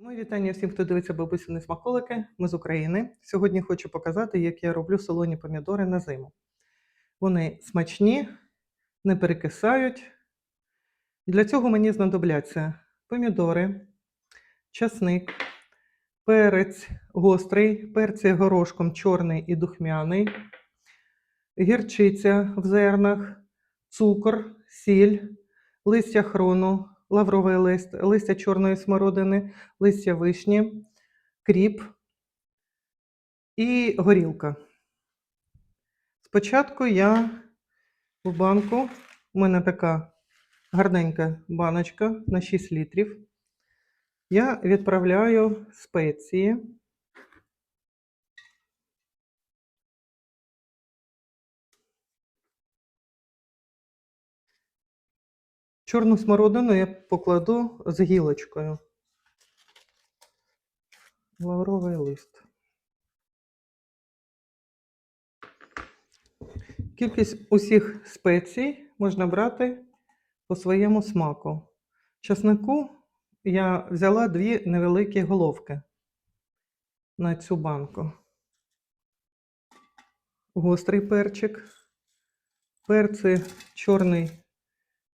Мої вітання всім, хто дивиться бабусіни смаколики. Ми з України. Сьогодні хочу показати, як я роблю солоні помідори на зиму. Вони смачні, не перекисають. Для цього мені знадобляться помідори, часник, перець гострий, перці горошком чорний і духмяний, гірчиця в зернах, цукор, сіль, листя хрону, лавровий лист, листя чорної смородини, листя вишні, кріп і горілка. Спочатку я в банку, у мене така гарненька баночка на 6 літрів. Я відправляю спеції. Чорну смородину я покладу з гілочкою. Лавровий лист. Кількість усіх спецій можна брати по своєму смаку. Часнику я взяла дві невеликі головки на цю банку. Гострий перчик, перці чорний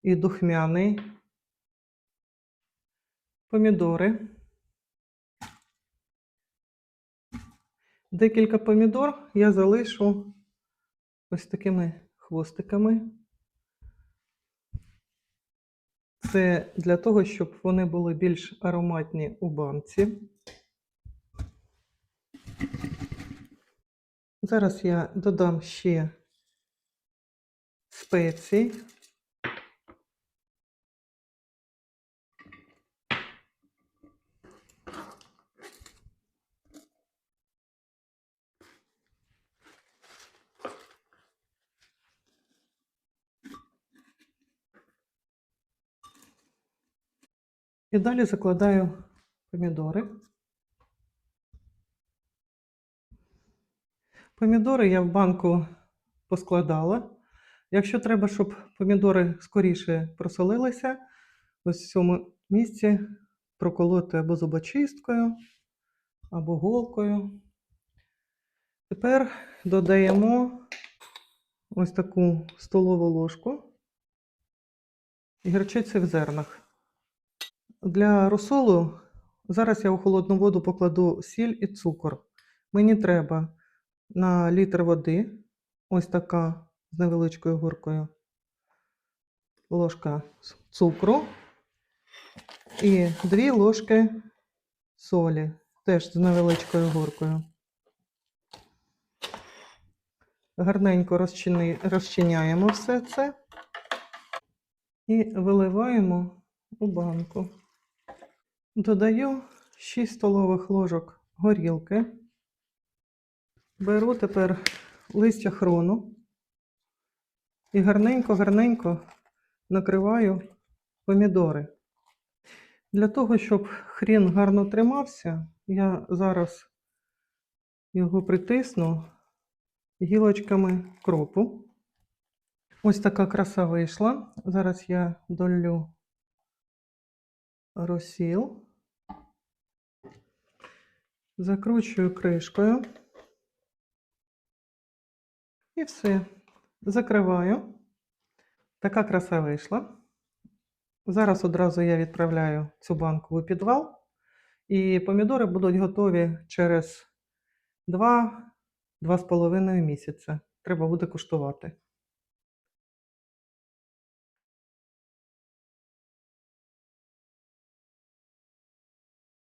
і духмяний, помідори. Декілька помідор я залишу ось такими хвостиками. Це для того, щоб вони були більш ароматні у банці. Зараз я додам ще спеції. І далі закладаю помідори. Помідори я в банку поскладала. Якщо треба, щоб помідори скоріше просолилися, ось в цьому місці проколоти або зубочисткою, або голкою. Тепер додаємо ось таку столову ложку гірчиці в зернах. Для розсолу зараз я у холодну воду покладу сіль і цукор. Мені треба на літр води, ось така з невеличкою горкою ложка цукру і дві ложки солі, теж з невеличкою горкою. Гарненько розчини, розчиняємо все це і виливаємо у банку. Додаю 6 столових ложок горілки. Беру тепер листя хрону і гарненько-гарненько накриваю помідори. Для того, щоб хрін гарно тримався, я зараз його притисну гілочками кропу. Ось така краса вийшла. Зараз я долю розсіл. Закручую кришкою. І все. Закриваю. Така краса вийшла. Зараз одразу я відправляю цю банку у підвал. І помідори будуть готові через 2-2,5 місяця. Треба буде куштувати.